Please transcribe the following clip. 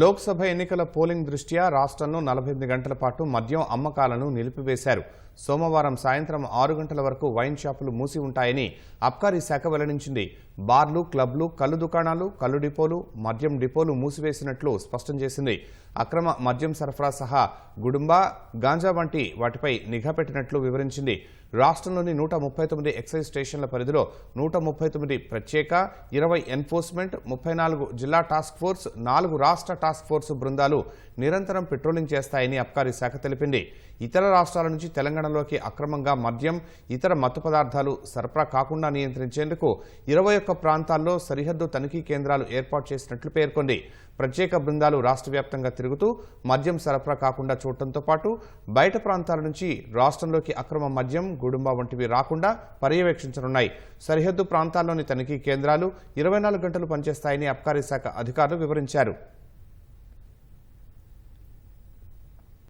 లోక్సభ ఎన్నికల పోలింగ్ దృష్ట్యా రాష్ట్రంలో నలభై ఎనిమిది గంటల పాటు మద్యం అమ్మకాలను నిలిపివేశారు. సోమవారం సాయంత్రం ఆరు గంటల వరకు వైన్ షాపులు మూసి ఉంటాయని అబ్కారీ శాఖ వెల్లడించింది. బార్లు క్లబ్లు కళ్ళు దుకాణాలు కళ్ళు డిపోలు మద్యం డిపోలు మూసివేసినట్లు స్పష్టం చేసింది. అక్రమ మద్యం సరఫరా సహా గుడుంబా గాంజా వంటి వాటిపై నిఘా పెట్టినట్లు వివరించింది. రాష్ట్రంలోని నూట ముప్పై తొమ్మిది ఎక్సైజ్ స్టేషన్ల పరిధిలో నూట ముప్పై తొమ్మిది ప్రత్యేక ఇరవై ఎన్ఫోర్స్మెంట్ ముప్పై నాలుగు జిల్లా టాస్క్ ఫోర్స్ నాలుగు రాష్ట్ర టాస్క్ ఫోర్స్ బృందాలు నిరంతరం పెట్రోలింగ్ చేస్తాయని అబ్కారీ శాఖ తెలిపింది. ఇతర రాష్ట్రాల నుంచి తెలంగాణలోకి అక్రమంగా మద్యం ఇతర మత్తు పదార్థాలు సరఫరా కాకుండా నియంత్రించేందుకు ఇరవై యొక్క ప్రాంతాల్లో సరిహద్దు తనిఖీ కేంద్రాలు ఏర్పాటు చేసినట్లు పేర్కొంది. ప్రత్యేక బృందాలు రాష్ట్ర వ్యాప్తంగా తిరుగుతూ మద్యం సరఫరా కాకుండా చూడటంతో పాటు బయట ప్రాంతాల నుంచి రాష్ట్రంలోకి అక్రమ మద్యం గుడుంబ వంటివి రాకుండా పర్యవేక్షించనున్నాయి. సరిహద్దు ప్రాంతాల్లోని తనిఖీ కేంద్రాలు ఇరవై నాలుగు గంటలు పనిచేస్తాయని అబ్కారీ శాఖ అధికారులు వివరించారు.